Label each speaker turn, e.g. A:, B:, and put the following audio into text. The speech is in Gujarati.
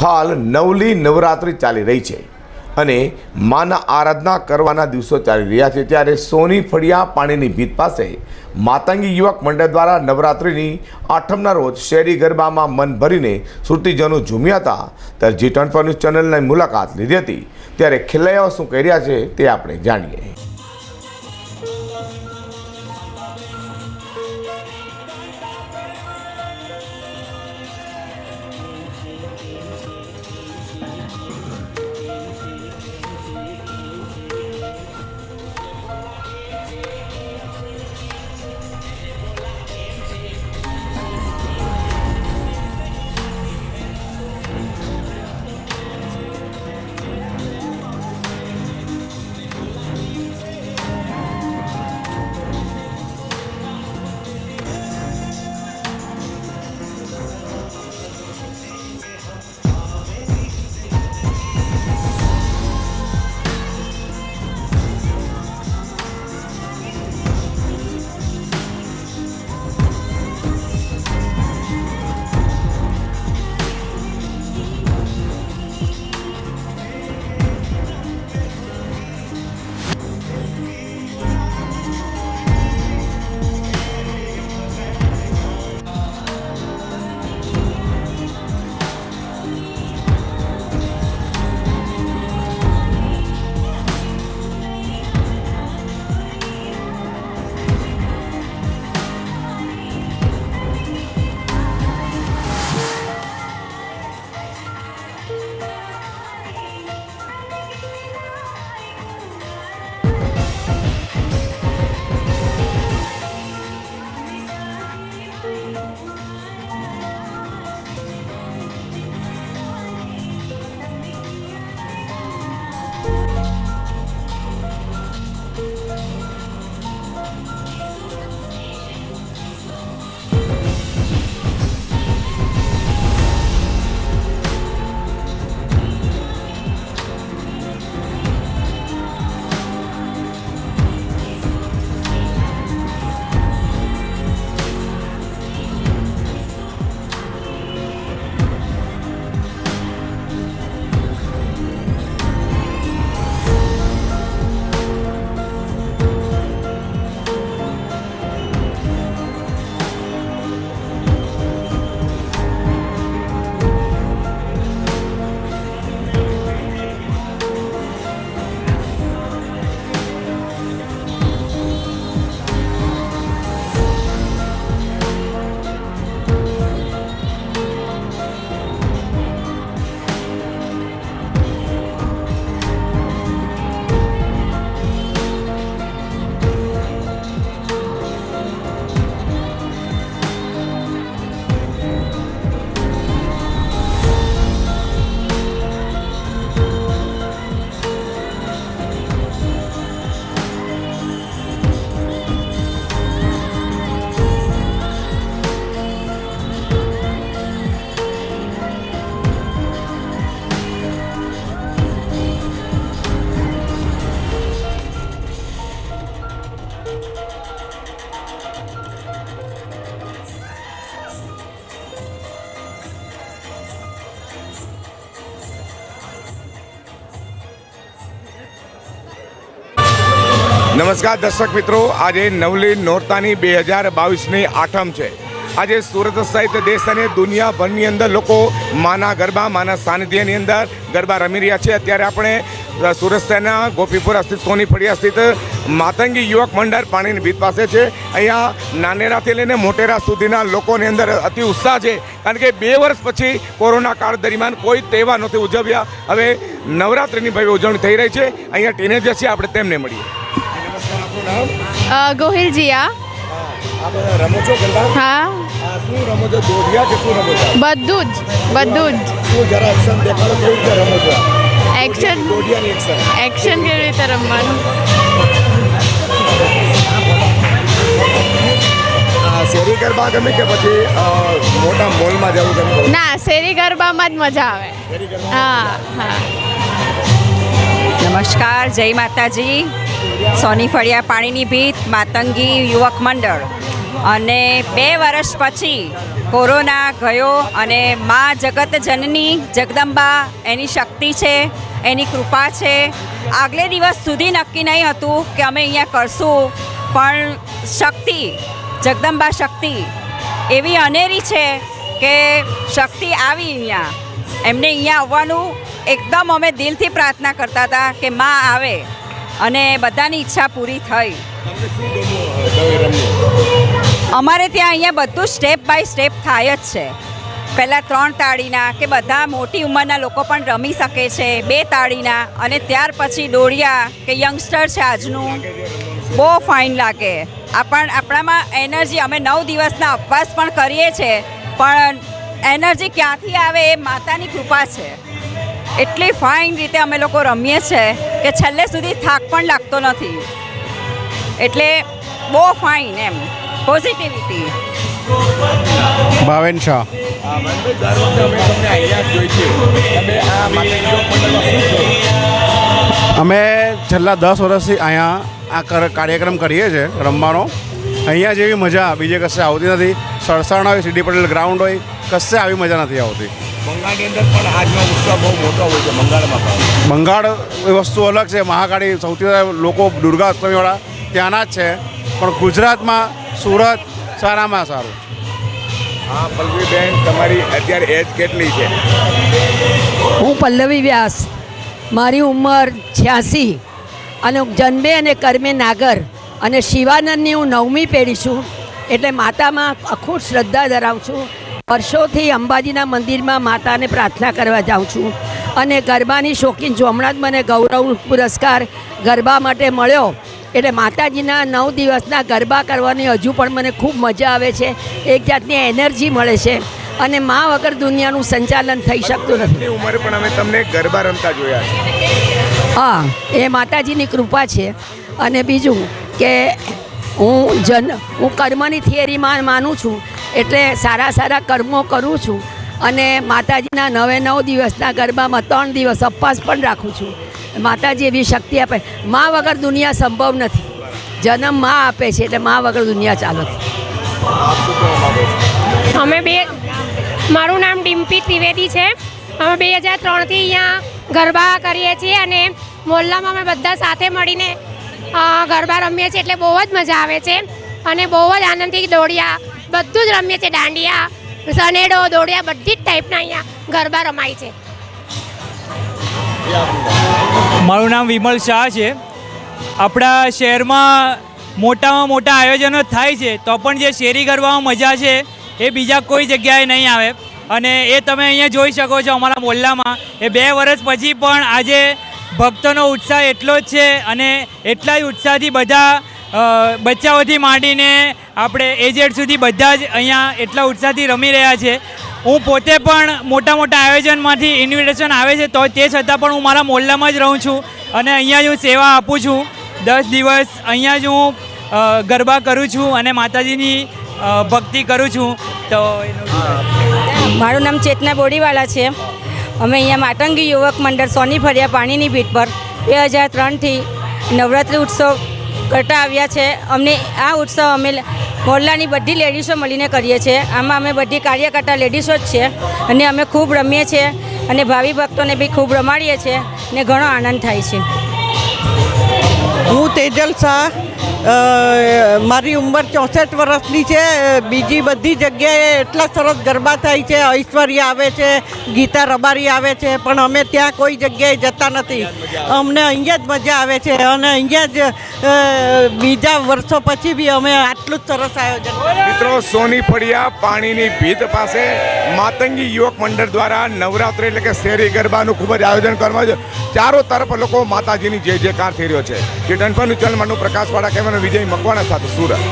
A: હાલ નવલી નવરાત્રિ ચાલી રહી છે અને માના આરાધના કરવાના દિવસો ચાલી રહ્યા છે. ત્યારે સોની ફળિયા પાણીની ભીત પાસે માતંગી યુવક મંડળ દ્વારા નવરાત્રિની આઠમના રોજ શેરી ગરબામાં મન ભરીને શ્રુતિજનો ઝૂમ્યા હતા. ત્યારે જી ટ્વેન્ટી ન્યૂઝ ચેનલની મુલાકાત લીધી હતી. ત્યારે ખેલૈયાઓ શું કહી રહ્યા છે તે આપણે જાણીએ. નમસ્કાર દર્શક મિત્રો, આજે નવલી નોરતાની બે હજાર બાવીસની આઠમ છે. આજે સુરત સહિત દેશ અને દુનિયાભરની અંદર લોકો માના ગરબા, માના સાનિધ્યની અંદર ગરબા રમી રહ્યા છે. અત્યારે આપણે સુરત શહેરના ગોપીપુર સ્થિત સોની સ્થિત માતંગી યુવક મંડળ પાણીની ભીત પાસે છે. અહીંયા નાનેરાથી લઈને મોટેરા સુધીના લોકોની અંદર અતિ ઉત્સાહ છે. કારણ કે બે વર્ષ પછી કોરોના કાળ દરમિયાન કોઈ તહેવાર નથી ઉજવ્યા. હવે નવરાત્રિની ભવ્ય ઉજવણી થઈ રહી છે. અહીંયા ટીનેજર છે, આપણે તેમને મળીએ. નામ
B: અ, ગોહિલ જીયા
A: આપ રમો છો ગરબા
B: હા
A: આ શું રમો છો દોઢિયા કે શું રમો છો
B: બધું જ બધું જ
A: શું જરા એક્શન દેખાડો કેવી રીતે રમો છો
B: એક્શન
A: દોઢિયાની એક્શન
B: એક્શન કેવી રીતે રમવાનું
A: આ શેરી ગરબા ગમે કે પછી અ, મોટા મોલમાં જવું ગમે
B: ના શેરી ગરબામાં જ મજા આવે
A: શેરી ગરબા
B: હા હા
C: નમસ્કાર, જય માતાજી. સોની ફળિયા પાણીની ભીત, માતંગી યુવક મંડળ. અને બે વર્ષ પછી કોરોના ગયો અને મા જગત જનની જગદંબા એની શક્તિ છે, એની કૃપા છે. આગલે દિવસ સુધી નક્કી નહીં હતું કે અમે અહીંયા કરશું, પણ શક્તિ, જગદંબા શક્તિ એવી અનેરી છે કે શક્તિ આવી અહીંયા. એમને અહીંયા આવવાનું એકદમ અમે દિલથી પ્રાર્થના કરતા હતા કે માં આવે અને બધાની ઈચ્છા પૂરી થઈ. અમારે ત્યાં અહીંયા બધું સ્ટેપ બાય સ્ટેપ થાય જ છે. પહેલાં ત્રણ તાળીના કે બધા મોટી ઉંમરના લોકો પણ રમી શકે છે બે તાળીના અને ત્યાર પછી દોડિયા કે યંગસ્ટર છે આજનું બહુ ફાઇન લાગે. આપણ આપણામાં એનર્જી અમે નવ દિવસના ઉપવાસ પણ કરીએ છીએ પણ એનર્જી ક્યાંથી આવે એ માતાની કૃપા છે. એટલી ફાઇન રીતે અમે લોકો રમીએ છીએ કે છેલ્લે સુધી થાક પણ લાગતો નથી. એટલે બહુ ફાઇન એમ પોઝિટિવિટી
D: ભાવેન શાહ.
A: અમે
D: છેલ્લા દસ વર્ષથી અહીંયા આ કર- કાર્યક્રમ કરીએ છીએ રમવાનો. અહીંયા જેવી મજા બીજે કશે આવતી નથી. સરસાણ હોય સીડી પટેલ ગ્રાઉન્ડ હોય કશે આવી મજા નથી આવતી.
A: બંગાળની અંદર પણ આજનો ઉત્સવ બહુ મોટો હોય છે બંગાળમાં
D: બંગાળ એ વસ્તુ અલગ છે મહાકાળી સૌથી વધારે લોકો દુર્ગા અષ્ટમીવાળા ત્યાંના જ છે. પણ ગુજરાતમાં સુરત સારામાં સારું.
A: હા પલ્લવીબેન તમારી અત્યારે એજ કેટલી છે?
E: હું પલ્લવી વ્યાસ. મારી ઉંમર છ્યાસી અને જન્મે અને કર્મે નાગર. અને શિવાનંદની હું નવમી પેઢી છું એટલે માતામાં અખૂટ શ્રદ્ધા ધરાવું છું. વર્ષોથી અંબાજીના મંદિરમાં માતાને પ્રાર્થના કરવા જાઉં છું. અને ગરબાની શોખીન છું. હમણાં જ મને ગૌરવ પુરસ્કાર ગરબા માટે મળ્યો. એટલે માતાજીના નવ દિવસના ગરબા કરવાની હજુ પણ મને ખૂબ મજા આવે છે. એક જાતની એનર્જી મળે છે. અને મા વગર દુનિયાનું સંચાલન થઈ શકતું નથી.
A: ઉંમરે પણ અમે તમને ગરબા રમતા જોયા
E: હા એ માતાજીની કૃપા છે. અને બીજું કે હું જન, હું કર્મની થિયરીમાં માનું છું, એટલે સારા સારા કર્મો કરું છું અને માતાજીના નવે નવ દિવસના ગરબામાં ત્રણ દિવસ અપવાસ પણ રાખું છું. માતાજી એવી શક્તિ આપે, મા વગર દુનિયા સંભવ નથી. જન્મ મા આપે છે, એટલે મા વગર દુનિયા ચાલે છે.
F: અમે બે, મારું નામ ડિમ્પી ત્રિવેદી છે. અમે બે હજાર ત્રણથી અહીંયા ગરબા કરીએ છીએ અને મોહલ્લામાં અમે બધા સાથે મળીને ગરબા રમીએ છીએ એટલે બહુ જ મજા આવે છે. અને બહુ જ આનંદથી દોડિયા, બધું જ રમીએ છીએ. દાંડિયા, સનેડો, દોડિયા, બધી જ ટાઈપના અહીંયા ગરબા રમાય છે.
G: મારું નામ વિમલ શાહ છે. આપણા શહેરમાં મોટામાં મોટા આયોજનો થાય છે, તો પણ જે શેરી ગરબામાં મજા છે, એ બીજા કોઈ જગ્યાએ નહીં આવે. અને એ તમે અહીંયા જોઈ શકો છો અમારા મોલ્લામાં. એ બે વર્ષ પછી પણ આજે ભક્તોનો ઉત્સાહ એટલો જ છે અને એટલા જ ઉત્સાહથી બધા બચ્ચાઓથી માંડીને આપણે એજેડ સુધી બધા જ અહીંયા એટલા ઉત્સાહથી રમી રહ્યા છે. હું પોતે પણ મોટા મોટા આયોજનમાંથી ઇન્વિટેશન આવે છે તો તે છતાં પણ હું મારા મોહલ્લામાં જ રહું છું અને અહીંયા જ હું સેવા આપું છું. દસ દિવસ અહીંયા જ હું ગરબા કરું છું અને માતાજીની ભક્તિ કરું છું. તો
H: મારું નામ ચેતના બોડીવાલા છે. અમે અહીંયા માતંગી યુવક મંડળ સોની ફરિયા પાણીની ભીટ પર બે હજાર ત્રણથી નવરાત્રિ ઉત્સવ કરતા આવ્યા છે. અમને આ ઉત્સવ અમે મોરલાની બધી લેડીઝો મળીને કરીએ છીએ. આમાં અમે બધી કાર્યકર્તા લેડીઝો જ છે અને અમે ખૂબ રમીએ છીએ અને ભાવિ ભક્તોને બી ખૂબ રમાડીએ છીએ ને ઘણો આનંદ થાય છે.
I: હું તેજલ શાહ. મારી ઉંમર ચોસઠ વર્ષની છે. બીજી બધી જગ્યાએ એટલા સરસ ગરબા થાય છે. ઐશ્વર્ય આવે છે, ગીતા રબારી આવે છે, પણ અમે ત્યાં કોઈ જગ્યાએ જતા નથી. અમને અહીંયા જ મજા આવે છે અને અહીંયા જ બીજા વર્ષો પછી બી અમે આટલું જ સરસ આયોજન
A: મિત્રો, સોની ફળિયા પાણીની ભીત પાસે માતંગી યુવક મંડળ દ્વારા નવરાત્રિ એટલે કે શેરી ગરબાનું ખૂબ જ આયોજન કરવામાં ચારો તરફ લોકો માતાજીની જય જયકાર થઈ રહ્યો છે. જે ડનપનું ચલમાનું પ્રકાશવાળા કહેવાનો વિજય મકવાણા સાથે સુરત